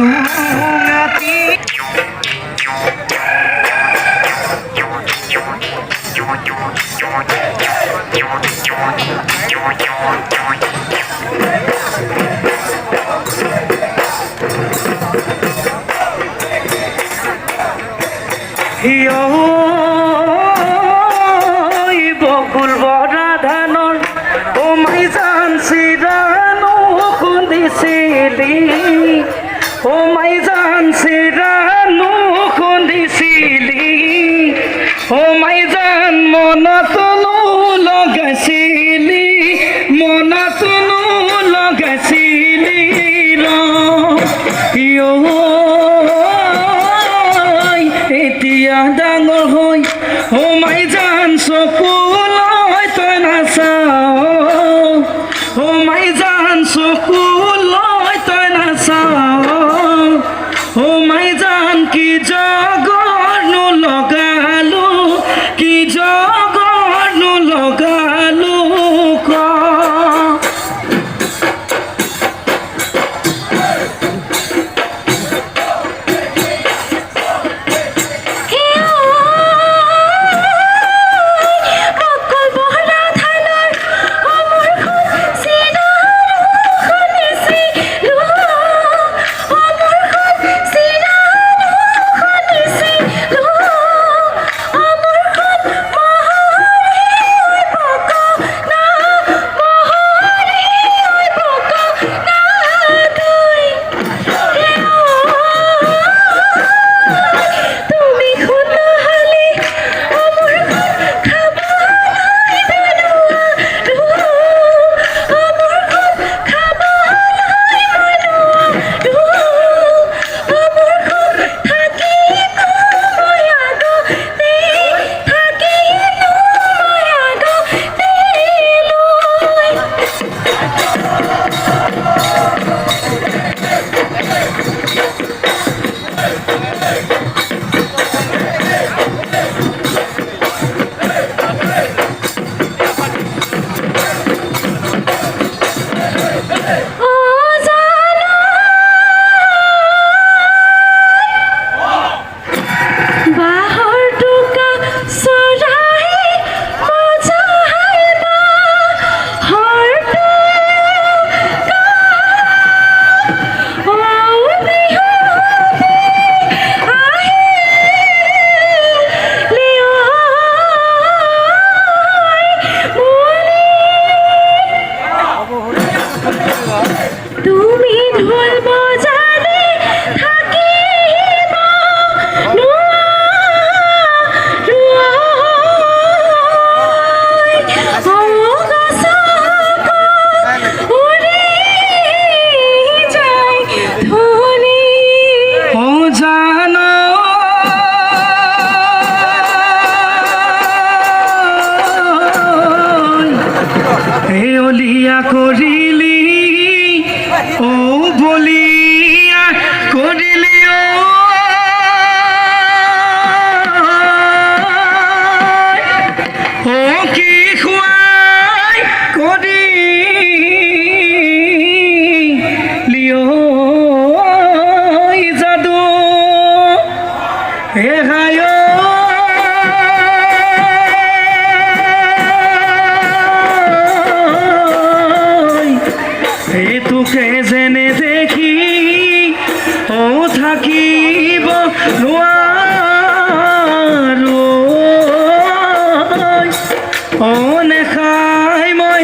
সুগাতি বকুল বরাধানর ও মাই জানছি রানো খুঁদিছিলি প্রিয় এতিয়া ডাঙৰ হৈ সোমাই যান চকু বলিয়া করিলি ও বলিয়া করিলি ও। কি খুয়াই করি লিও জাদু। হে হায় অনেক মই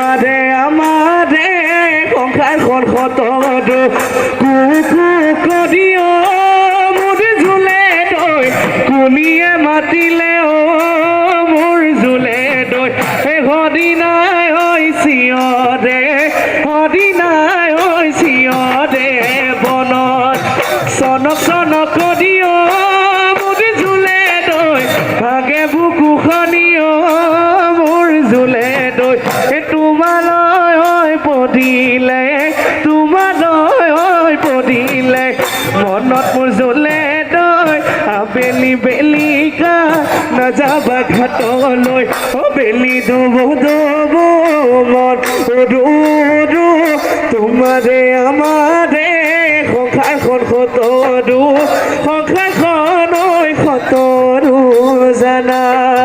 আমারে আমারে সংসারখন সতত কুকু কৰি মন উড়ু উড়ু তোমারে আমারে সংসারখন খতরু সংসারখন খতরু জানা।